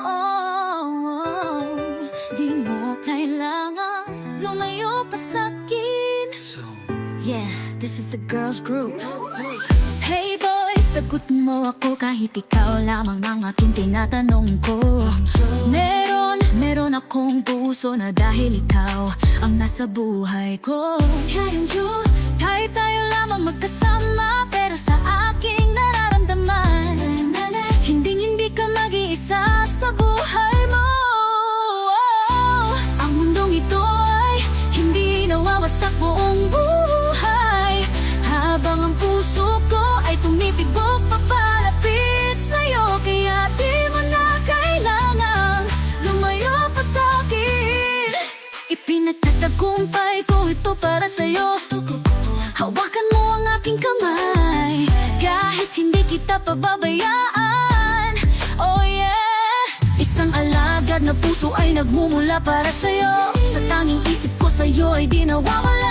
Oh, di mo kailangan lumayo pa sa'kin So, Yeah, this is the girls group. Hey boy, sagot mo ako kahit ikaw lamang ang aking tinatanong ko. Meron, meron akong puso na dahil ikaw ang nasa buhay ko. Ngayon June, kahit tayo lamang magkasama Pero sa aking buong buhay. Habang ang puso ko ay tumitibok papalapit sa'yo Kaya di mo na kailangang lumayo pa sa'kin. Ipinagtatagumpay ko ito para sa'yo. Hawakan mo ang aking kamay Kahit hindi kita pababayaan. Oh yeah. Isang alagad na puso ay nagmumula para sa'yo. Sa tanging isip ko sa'yo ay di nawawala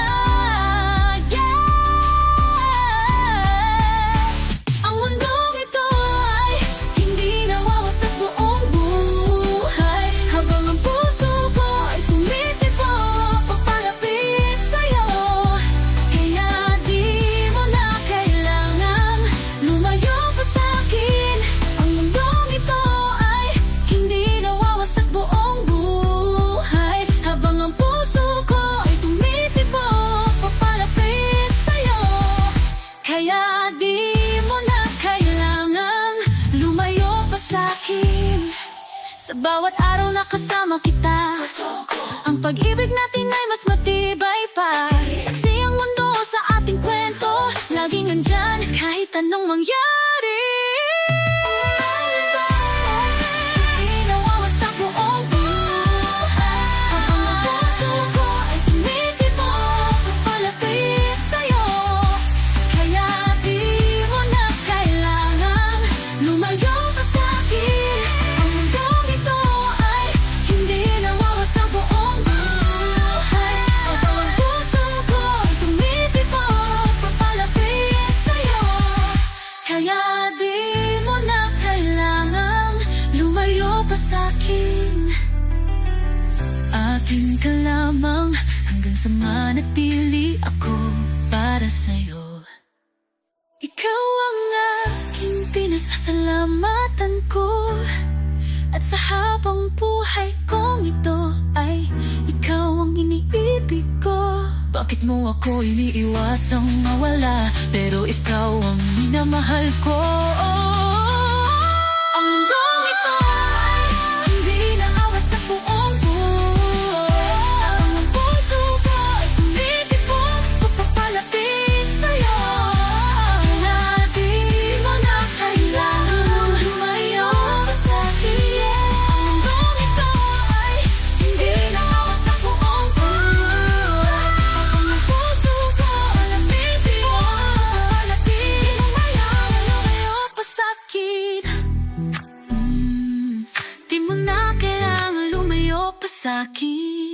Sa bawat araw na kasama kita. Ang pag-ibig natin ay mas matibay pa. Saksi ang mundo sa ating kwento. Laging nandyan kahit anong mangyari Akin ka lamang. Hanggang sa manatili ako para sa'yo. Ikaw ang aking pinasasalamatan ko. At sa habang buhay kong ito ay ikaw ang iniibig ko. Bakit mo ako iniiwasang mawala Pero ikaw ang minamahal ko? Ang Saki.